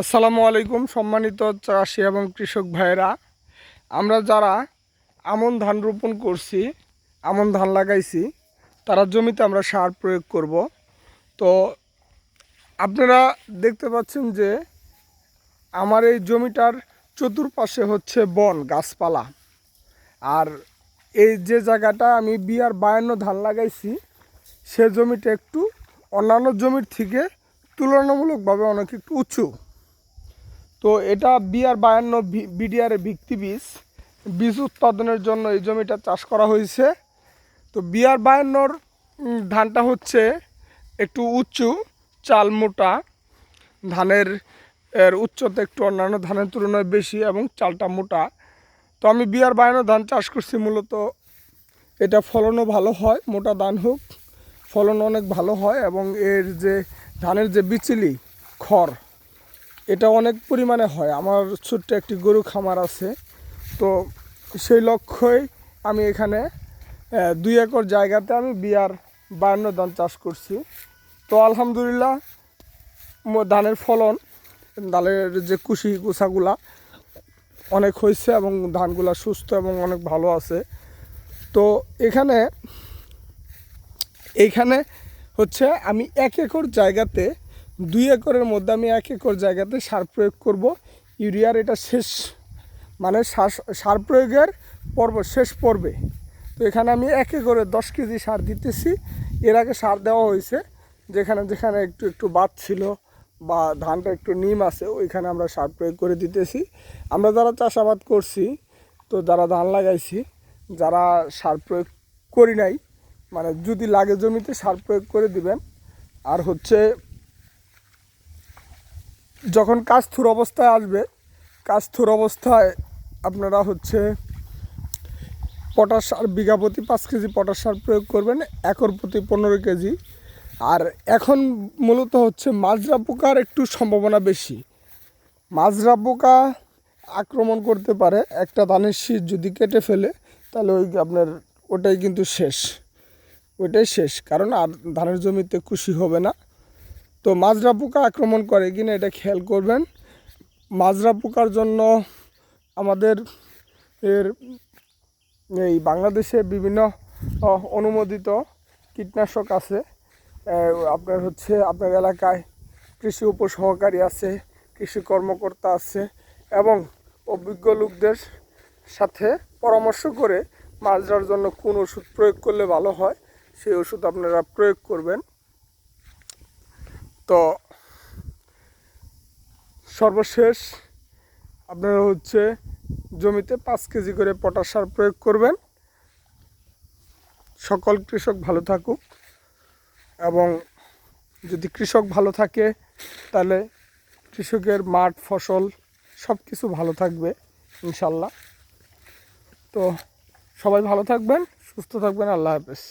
আসসালামু আলাইকুম, সম্মানিত চাষি এবং কৃষক ভাইয়েরা। আমরা যারা আমন ধান রোপণ করছি, আমন ধান লাগাইছি, তারা জমিতে আমরা সার প্রয়োগ করব। তো আপনারা দেখতে পাচ্ছেন যে আমার এই জমিটার চতুর্পাশে হচ্ছে বন, গাছপালা। আর এই যে জায়গাটা আমি বিয়ার বায়ান্ন ধান লাগাইছি, সে জমিটা একটু অন্যান্য জমির থেকে তুলনামূলকভাবে অনেক একটু উঁচু। তো এটা বিআর বায়ান্ন বিডিআর ভিত্তি বীজ। বীজ উৎপাদনের জন্য এই জমিটা চাষ করা হয়েছে। তো বিআর বায়ান্নর ধানটা হচ্ছে একটু উঁচু, চাল মোটা। ধানের, এর উচ্চতা একটু অন্যান্য ধানের তুলনায় বেশি এবং চালটা মোটা। তো আমি বিয়ার বায়ান্ন ধান চাষ করছি মূলত। এটা ফলনও ভালো হয়, মোটা ধান হোক। ফলন অনেক ভালো হয় এবং এর যে ধানের যে বিচিলি, খড় এটা অনেক পরিমাণে হয়। আমার ছোট্ট একটি গরু খামার আছে। তো সেই লক্ষ্যই আমি এখানে দুই একর জায়গাতে আমি বিয়ার বায়ান্ন ধান চাষ করছি। তো আলহামদুলিল্লাহ ধানের ফলন, ধানের যে কুশি কুসাগুলা অনেক হয়েছে এবং ধানগুলা সুস্থ এবং অনেক ভালো আছে। তো এখানে এইখানে হচ্ছে আমি এক একর জায়গাতে দুই একরের মধ্যে আমি এক একর জায়গাতে সার প্রয়োগ করব। ইউরিয়ার এটা শেষ মানে সার সার প্রয়োগের পর্ব, শেষ পর্বে। তো এখানে আমি এক একরে দশ কেজি সার দিতেছি। এর আগে সার দেওয়া হয়েছে। যেখানে যেখানে একটু একটু বাদ ছিল বা ধানটা একটু নিম আছে, ওইখানে আমরা সার প্রয়োগ করে দিতেছি। আমরা যারা চাষাবাদ করছি, তো যারা ধান লাগাইছি, যারা সার প্রয়োগ করি নাই মানে যদি লাগে জমিতে সার প্রয়োগ করে দিবেন। আর হচ্ছে যখন কাজ থুর অবস্থায় আসবে কাজ থুর অবস্থায় আপনারা হচ্ছে পটাশ সার বিঘা প্রতি পাঁচ কেজি পটাশ সার প্রয়োগ করবেন, একর প্রতি পনেরো কেজি। আর এখন মূলত হচ্ছে মাজরা পোকার একটু সম্ভাবনা বেশি। মাজরা পোকা আক্রমণ করতে পারে, একটা ধানের শীত যদি কেটে ফেলে, তাহলে ওই আপনার ওটাই কিন্তু শেষ। ওইটাই শেষ, কারণ আর ধানের জমিতে খুশি হবে না। তো মাজরা পোকা আক্রমণ করে, কিনা এটা খেয়াল করবেন। মাজরা পোকার জন্য আমাদের এর এই বাংলাদেশে বিভিন্ন অনুমোদিত কীটনাশক আছে। আপনার হচ্ছে আপনার এলাকায় কৃষি উপসহকারী আছে, কৃষি কর্মকর্তা আছে এবং অভিজ্ঞ লোকদের সাথে পরামর্শ করে মাছ ধরার জন্য কোন ওষুধ প্রয়োগ করলে ভালো হয়, সেই ওষুধ আপনারা প্রয়োগ করবেন। তো সর্বশেষ আপনারা হচ্ছে জমিতে পাঁচ কেজি করে পটাশ সার প্রয়োগ করবেন। সকল কৃষক ভালো থাকুক এবং যদি কৃষক ভালো থাকে তাহলে কৃষকের মাঠ, ফসল সব কিছু ভালো থাকবে ইনশাল্লাহ। তো সবাই ভালো থাকবেন, সুস্থ থাকবেন, আল্লাহ হাফেজ।